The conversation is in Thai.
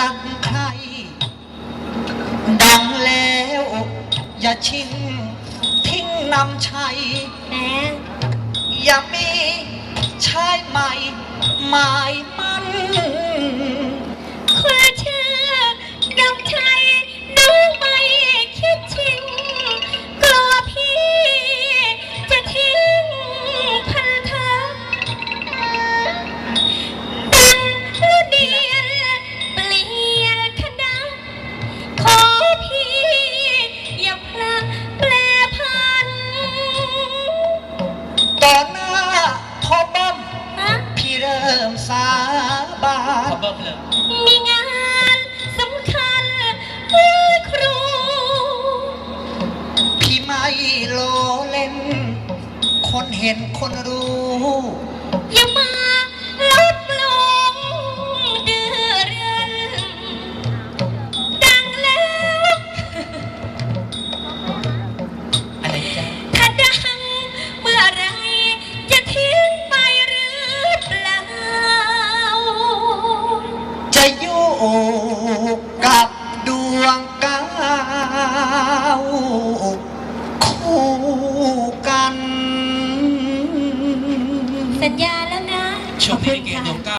รักใคร ดังแล้ว อย่าชิง ทิ้งนำชัยแมอย่ามีชายใหม่หมาย เริ่มสาบานขอเบิ้มเลยมีงานสำคัญเพื่อครู พี่ไม่โลเล่น คนเห็นคนรู้ สัญญาแล้วนะขอบคุณค่ะ